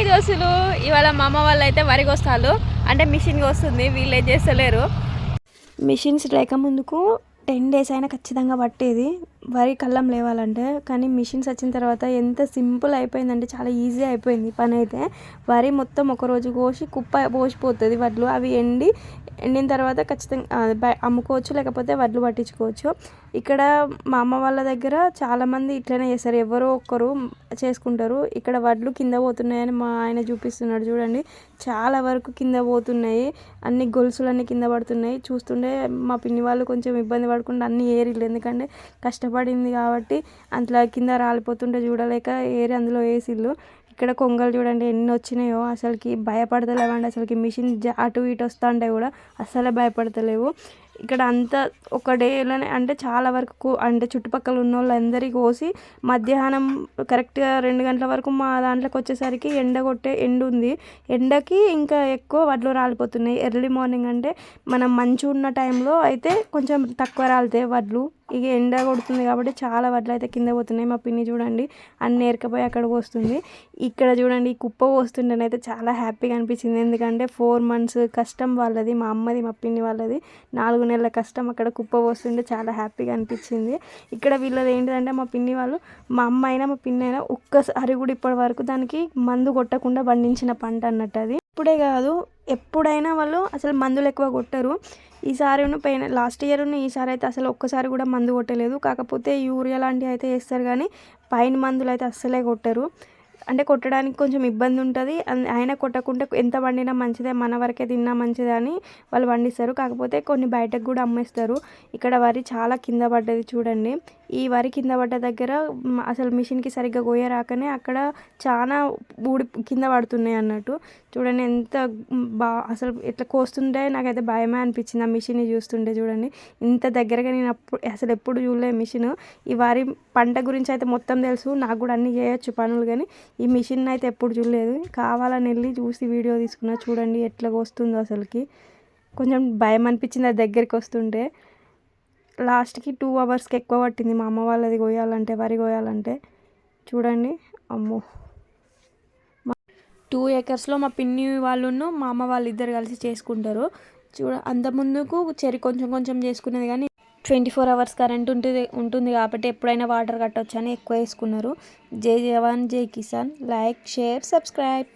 Hi దోస్తులు ఇవాళ మా అమ్మ వాళ్ళు అయితే వరి కోస్తారు అంటే మిషన్ వస్తుంది వీళ్ళు ఏం చేస్తలేరు. మిషన్స్ లేక ముందుకు టెన్ డేస్ అయినా ఖచ్చితంగా పట్టేది. వరి కళ్ళం లేవాలంటే కానీ మిషన్స్ వచ్చిన తర్వాత ఎంత సింపుల్ అయిపోయిందంటే చాలా ఈజీ అయిపోయింది పని అయితే. వరి మొత్తం ఒక రోజు కోసి కుప్ప పోసిపోతుంది వడ్లు. అవి ఎండి ఎండిన తర్వాత ఖచ్చితంగా అమ్ముకోవచ్చు లేకపోతే వడ్లు పట్టించుకోవచ్చు. ఇక్కడ మా అమ్మ వాళ్ళ దగ్గర చాలామంది ఇట్లనే చేస్తారు. ఎవరో ఒక్కరు చేసుకుంటారు. ఇక్కడ వడ్లు కింద పోతున్నాయని మా ఆయన చూపిస్తున్నాడు చూడండి. చాలా వరకు కింద పోతున్నాయి. అన్ని గొలుసులన్నీ కింద పడుతున్నాయి. చూస్తుంటే మా పిన్ని వాళ్ళు కొంచెం ఇబ్బంది పడకుండా అన్ని ఏరిళ్ళు. ఎందుకంటే కష్టపడి పడింది కాబట్టి అంతలా కింద రాలిపోతుంటే చూడలేక ఏరి అందులో వేసిళ్ళు. ఇక్కడ కొంగలు చూడండి ఎన్ని వచ్చినాయో. అసలుకి భయపడతలేవండి. అసలుకి మిషన్ జ- అటు ఇటు వస్తుంటే కూడా అస్సలే భయపడతలేవు. ఇక్కడ అంతా ఒక డేలోనే అంటే చాలా వరకు అంటే చుట్టుపక్కల ఉన్న వాళ్ళందరికీ కోసి మధ్యాహ్నం కరెక్ట్గా రెండు గంటల వరకు మా దాంట్లోకి వచ్చేసరికి ఎండ కొట్టే ఎండ ఉంది. ఎండకి ఇంకా ఎక్కువ వడ్లు రాలిపోతున్నాయి. ఎర్లీ మార్నింగ్ అంటే మనం మంచు ఉన్న టైంలో అయితే కొంచెం తక్కువ రాలుతాయి వడ్లు ఇక ఎండ కొడుతుంది కాబట్టి చాలా వడ్లు అయితే కింద పోతున్నాయి. మా పిన్ని చూడండి అన్ని ఎరకపోయి అక్కడ పోస్తుంది. ఇక్కడ చూడండి ఈ కుప్ప పోస్తుంటేనైతే చాలా హ్యాపీగా అనిపించింది. ఎందుకంటే ఫోర్ మంత్స్ కష్టం వాళ్ళది మా అమ్మది మా పిన్ని వాళ్ళది. నాలుగు నెలల కష్టం అక్కడ కుప్ప పోస్తుంటే చాలా హ్యాపీగా అనిపించింది. ఇక్కడ వీళ్ళది ఏంటంటే మా పిన్ని వాళ్ళు మా అమ్మ అయినా మా పిన్ని అయినా ఒక్కసారి కూడా ఇప్పటి వరకు దానికి మందు కొట్టకుండా పండించిన పంట అన్నట్టు అది. ఇప్పుడే కాదు ఎప్పుడైనా వాళ్ళు అసలు మందులు ఎక్కువ కొట్టరు. ఈసారి పోయిన లాస్ట్ ఇయర్ ఈసారి అయితే అసలు ఒక్కసారి కూడా మందు కొట్టలేదు. కాకపోతే యూరియా లాంటివి అయితే వేస్తారు కానీ పైన మందులు అయితే అస్సలే కొట్టరు. అంటే కొట్టడానికి కొంచెం ఇబ్బంది ఉంటుంది. ఆయన కొట్టకుండా కొట్టకుంటే ఎంత వండినా మంచిదే మన వరకే తిన్నా మంచిదే అని వాళ్ళు వండిస్తారు కాకపోతే కొన్ని బయటకు కూడా అమ్మేస్తారు. ఇక్కడ వరి చాలా కింద పడ్డది చూడండి. ఈ వరి కింద పడ్డ దగ్గర అసలు మిషన్కి సరిగ్గా గోయరాకనే అక్కడ చాలా ఊడి కింద పడుతున్నాయి అన్నట్టు. చూడండి ఎంత బా అసలు ఇట్లా కోస్తుంటే నాకైతే భయమే అనిపించింది ఆ మిషన్ చూస్తుంటే చూడండి. ఇంత దగ్గరగా నేను అప్పుడు అసలు ఎప్పుడు చూడలే మిషన్. ఈ వరి పంట గురించి అయితే మొత్తం తెలుసు నాకు కూడా అన్నీ చేయొచ్చు పనులు కానీ ఈ మిషన్ అయితే ఎప్పుడు చూడలేదు. కావాలని వెళ్ళి చూసి వీడియో తీసుకున్నా చూడండి ఎట్లా వస్తుందో అసలుకి. కొంచెం భయం అనిపించింది అది దగ్గరికి వస్తుంటే. లాస్ట్కి టూ అవర్స్కి ఎక్కువ పట్టింది మా అమ్మ వాళ్ళది కోయాలంటే వరి కోయాలంటే చూడండి అమ్మో. టూ ఏకర్స్లో మా పిన్ని వాళ్ళును మా అమ్మ వాళ్ళు ఇద్దరు కలిసి చేసుకుంటారు. చూడ అంతముందుకు చెరి కొంచెం కొంచెం చేసుకునేది కానీ ట్వంటీ ఫోర్ అవర్స్ కరెంట్ ఉంటుంది ఉంటుంది కాబట్టి ఎప్పుడైనా వాటర్ కట్టొచ్చని అని ఎక్కువ వేసుకున్నారు. జై జవాన్ జై కిసాన్. Like share subscribe.